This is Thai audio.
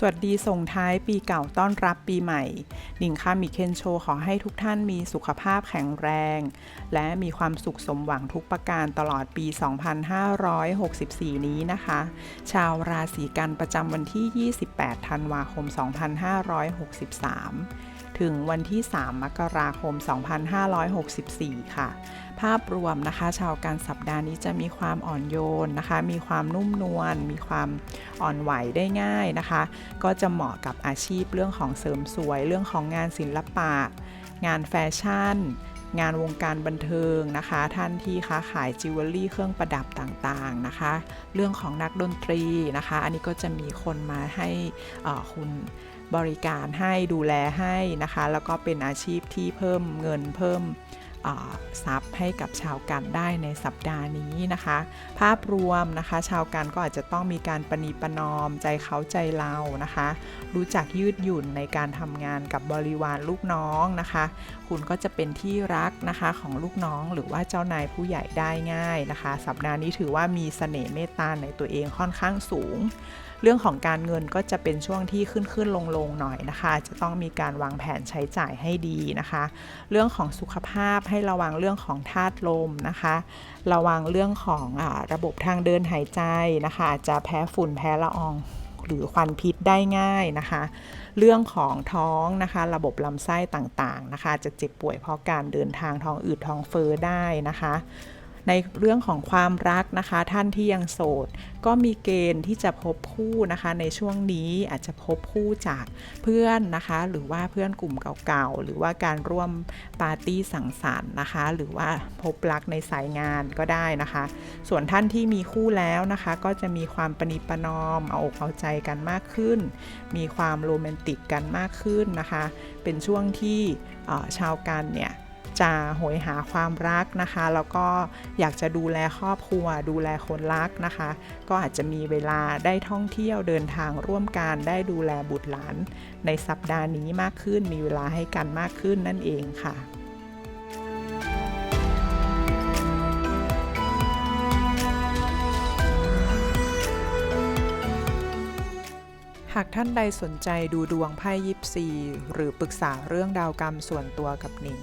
สวัสดีส่งท้ายปีเก่าต้อนรับปีใหม่หนิงคามิเคนโชขอให้ทุกท่านมีสุขภาพแข็งแรง และมีความสุขสมหวังทุกประการตลอดปี 2564 นี้นะคะ ชาวราศีกันประจำวันที่ 28 ธันวาคม 2563 ถึงวันที่ 3 มกราคม 2564 ค่ะ ภาพรวมนะคะ ชาวการสัปดาห์นี้จะมีความอ่อนโยนนะคะ มีความนุ่มนวล มีความอ่อนไหวได้ง่ายนะคะ ก็จะเหมาะกับอาชีพเรื่องของเสริมสวย เรื่องของงานศิลปะ งานแฟชั่น งานวงการบันเทิงนะคะ ท่านที่ค้าขายจิวเวลรี่เครื่องประดับต่างๆนะคะ เรื่องของนักดนตรีนะคะ อันนี้ก็จะมีคนมาให้คุณบริการให้ดูแลให้นะคะ แล้วก็เป็นอาชีพที่เพิ่มเงินเพิ่ม ทรัพย์ให้กับชาวกันได้ในสัปดาห์นี้นะคะ ภาพรวมนะคะ ชาวกันก็อาจจะต้องมีการประนีประนอมใจเขาใจเรานะคะ รู้จักยืดหยุ่นในการทำงานกับบริวารลูกน้องนะคะ คุณก็จะเป็นที่รักนะคะของลูกน้องหรือว่าเจ้านายผู้ใหญ่ได้ง่ายนะคะ สัปดาห์นี้ถือว่ามีเสน่ห์เมตตาในตัวเองค่อนข้างสูง เรื่องของการเงินก็จะเป็นช่วงที่ขึ้นขึ้นลงลงหน่อยนะคะ จะต้องมีการวางแผนใช้จ่ายให้ดีนะคะ เรื่องของสุขภาพให้ระวังเรื่องของธาตุลมนะคะ ระวังเรื่องของอระบบทางเดินหายใจนะคะจจะแพ้ฝุ่นแพ้ละอองหรือควันพิษได้ง่ายนะคะ เรื่องของท้องนะคะ ระบบลำไส้ต่างๆนะคะ จะเจ็บป่วยเพราะการเดินทางท้องอืดท้องเฟ้อได้นะคะ ในเรื่องของความรักนะคะ ท่านที่ยังโสด ก็มีเกณฑ์ที่จะพบคู่นะคะในช่วงนี้อาจจะพบคู่จากเพื่อนนะคะ หรือว่าเพื่อนกลุ่มเก่าๆ หรือว่าการร่วมปาร์ตี้สังสรรค์นะคะ หรือว่าพบรักในสายงานก็ได้นะคะ ส่วนท่านที่มีคู่แล้วนะคะ ก็จะมีความประนีปรนอมเอาอกเอาใจกันมากขึ้น มีความโรแมนติกกันมากขึ้นนะคะ เป็นช่วงที่ชาวกันเนี่ย จะโหยหาความรักนะคะ แล้วก็อยากจะดูแลครอบครัว ดูแลคนรักนะคะ ก็อาจจะมีเวลาได้ท่องเที่ยวเดินทางร่วมกันได้ดูแลบุตรหลาน ในสัปดาห์นี้มากขึ้น มีเวลาให้กันมากขึ้นนั่นเองค่ะหากท่านใดสนใจดูดวงไพ่ยิปซี หรือปรึกษาเรื่องดาวกรรมส่วนตัวกับหนิง